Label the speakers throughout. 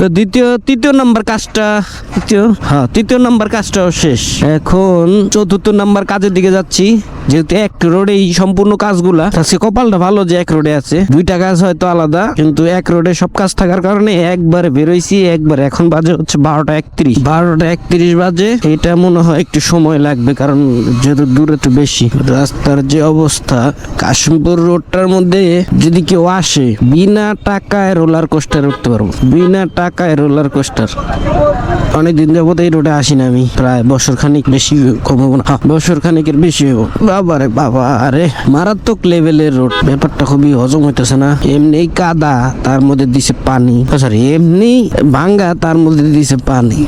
Speaker 1: তো দ্বিতীয়, তৃতীয় নাম্বার কাজটা, তৃতীয় হ্যাঁ তৃতীয় নাম্বার কাজটাও শেষ। এখন চতুর্থ নাম্বার কাজের দিকে যাচ্ছি। যেহেতু এক রোডে এই সম্পূর্ণ কাজগুলা, আজকে কপালটা ভালো যে এক রোডে আছে। দুইটা কাজ হয়তো আলাদা, কিন্তু এক রোডে সব কাজ থাকার কারণে একবারে বেরোইছি, একবার এখন বাজে হচ্ছে বারোটা একত্রিশ। বারোটা একত্রিশ বাজে, এটা মনে হয় একটু সময় লাগবে, কারণ যেহেতু দূরে তো বেশি। রাস্তার যে অবস্থা, কাশিমপুর রোডটার মধ্যে যদি কেউ আসে, বিনা টাকায় রোলার কোস্টার উঠতে পারব। বিনা টাকায় রোলার কোস্টার। অনেকদিন যাবত এই রোডে আসি না আমি। প্রায় বছর খানিক বেশি কম হব না। বছর খানিকের বেশি হব। বাবা রে বাবা, আরে মারাত্মক লেভেলের রোড ব্যাপারটা খুবই হজম হইতেছে না। এমনি কাদা, তার মধ্যে দিছে পানি। সরি এমনি ভাঙ্গা, তার মধ্যে দিছে পানি।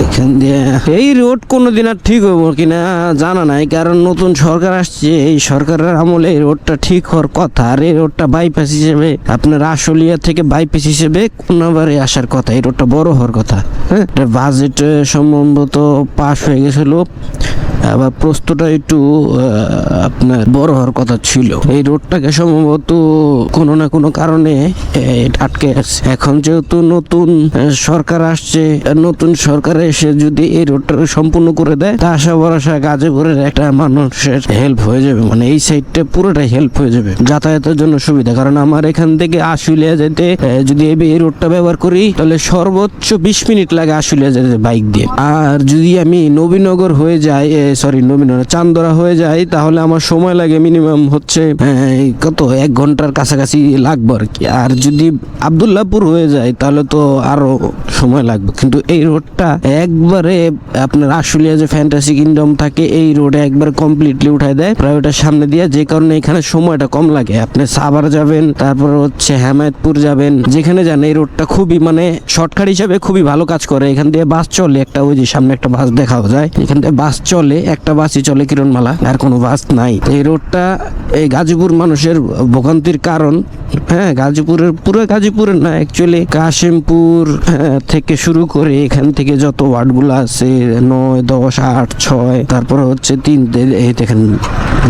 Speaker 1: এখান দিয়ে এই রোড কোনোদিন আর ঠিক হব কিনা জানা নাই। কারণ নতুন সরকার আসছে। এই সরকারের আমলে এই রোডটা ঠিক হওয়ার কথা। আর এই রোডটা বাইপাস হিসেবে, আপনার আশুলিয়া থেকে বাইপাস হিসেবে কোনোবারে আসার কথা। এই রোডটা বড় হওয়ার কথা। হ্যাঁ? বাজেট সম্ভবত পাশ হয়ে গেছিল। আবার প্রস্তটা একটু আপনার বড় হওয়ার কথা ছিল। এই রোডটাকে সম্ভবত কোনো না কোনো কারণে আটকে আছে। এখন যেহেতু নতুন সরকার আসছে নতুন সরকার এসে যদি এই রোডটা সম্পূর্ণ করে দেয়, তা আশা ভরসা গাজীপুরের একটা মানুষের হেল্প হয়ে যাবে। মানে এই সাইডটা পুরোটাই হেল্প হয়ে যাবে, যাতায়াতের জন্য সুবিধা। কারণ আমার এখান থেকে আশুলিয়া যেতে যদি এই রোডটা ব্যবহার করি, তাহলে সর্বোচ্চ বিশ মিনিট লাগে আশুলিয়া যেতে বাইক দিয়ে। আর যদি আমি নবীনগর হয়ে যাই সরি নবীনগর চান্দরা হয়ে যায়, তাহলে আমার সময় লাগে মিনিমাম হচ্ছে কত, এক ঘণ্টার কাছাকাছি লাগবে আর কি। আর যদি আবদুল্লাহপুর হয়ে যায়, তাহলে তো আরও সময় লাগবে। কিন্তু এই রোডটা একবারে আপনার আশুলিয়া যে ফ্যান্টাসি কিংডম থাকে, এই রোডে একবার কমপ্লিটলি উঠায় দেয় প্রাইভেটের সামনে দিয়ে, যে কারণে এখানে সময়টা কম লাগে। আপনি সাভার যাবেন, তারপর হচ্ছে হেমায়তপুর যাবেন, যেখানে যান, এই রোডটা খুবই মানে শর্টকাট হিসাবে খুবই ভালো কাজ করে। এখান দিয়ে বাস চলে, একটা ওই যে সামনে একটা বাস দেখাও যায়, এখান থেকে বাস চলে একটা বাসই চলে কিরণমালা আর কোনো বাস নাই। এই রোডটা এই গাজীপুর মানুষের ভোগান্তির কারণ। হ্যাঁ গাজীপুরের পুরো গাজীপুরের না অ্যাকচুয়ালি কাশিমপুর হ্যাঁ, থেকে শুরু করে এখান থেকে যত ওয়ার্ডগুলো আছে নয় দশ আট ছয় তারপর হচ্ছে তিন এই দেখেন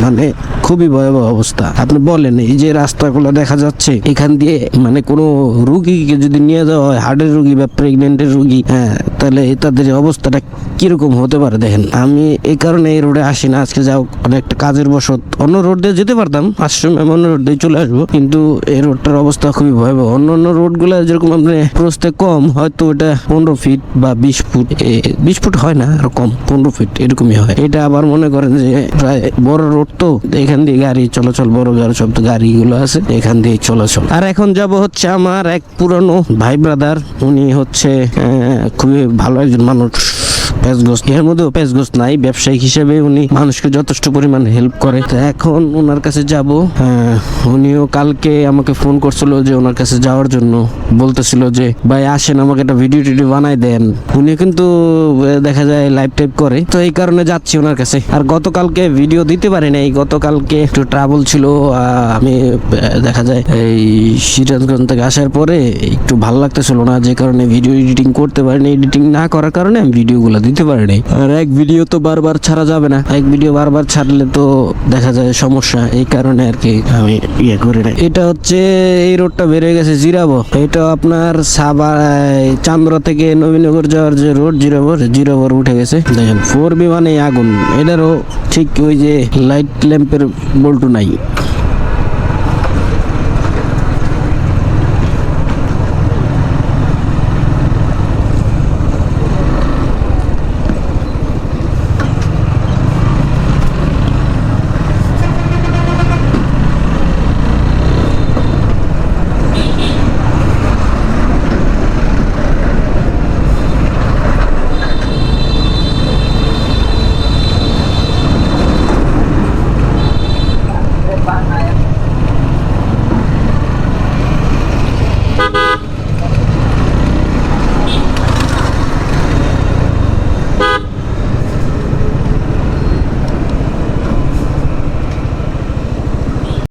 Speaker 1: মানে খুবই ভয়াবহ অবস্থা। আপনি বলেন এই যে রাস্তাগুলো দেখা যাচ্ছে এখান দিয়ে মানে কোনো রুগীকে যদি নিয়ে যাওয়া হয় হার্টের রুগী বা প্রেগনেন্টের রুগী হ্যাঁ তাহলে তাদের অবস্থাটা কীরকম হতে পারে দেখেন। আমি এই কারণে এই রোডে আসি না, আজকে যাও অনেকটা কাজের বসত। অন্য রোড দিয়ে যেতে পারতাম, আশ্রম এমন রোড দিয়ে চলে আসব, কিন্তু এই রোডটার অবস্থা খুবই ভয়াবহ। অন্য অন্য রোডগুলো যেরকম আপনি প্রস্তে কম, হয়তো এটা পনেরো ফিট বা বিশ ফুট বিশ ফুট হয় না কম, পনেরো ফিট এরকমই হয়। এটা আবার মনে করেন যে প্রায় বড় রোড তো, এখান দিয়ে গাড়ি চলাচল, বড় গাড়ি সব তো গাড়িগুলো আছে, এখান দিয়ে চলাচল। আর এখন যাব হচ্ছে আমার এক পুরনো ভাই ব্রাদার উনি হচ্ছে খুবই ভালো একজন মানুষ। এর নাই। হিসেবে উনি মানুষকে যথেষ্ট পরিমাণ হেল্প করে। তো এখন ওনার কাছে যাব। উনিও কালকে আমাকে ফোন করছিল যে ওনার কাছে যাওয়ার জন্য। বলতেছিল যে, ভাই, আসেন, আমাকে একটা ভিডিও টিডিও বানাই দেন। উনি কিন্তু দেখা যায় লাইভ টাইপ করে। তো এই কারণে যাচ্ছি ওনার কাছে। আর গতকালকে ভিডিও দিতে পারি নাই। গতকালকে একটু ট্রাভেল ছিল। আমি দেখা যায় এই সিরাজগঞ্জ থেকে আসার পরে একটু ভালো লাগতেছিল না। যে কারণে ভিডিও এডিটিং করতে পারিনি। এডিটিং না করার কারণে আমি ভিডিওগুলো দিতে পারিনি। আর এক ভিডিও তো বারবার ছাড়া যাবে না। এক ভিডিও বারবার ছাড়লে তো দেখা যায় সমস্যা, এই কারণে আর কি আমি ইয়ে করি না এটা হচ্ছে এই রোডটা বেড়ে গেছে জিরাবো। এটা আপনার সাবা চান্দ্রা থেকে নবীনগর যাওয়ার যে রোড জিরাবর জিরাবর উঠে গেছে। দেখেন ফোর বি মানে আগুন। এটারও ঠিক ওই যে লাইট ল্যাম্পের বল্টু নাই।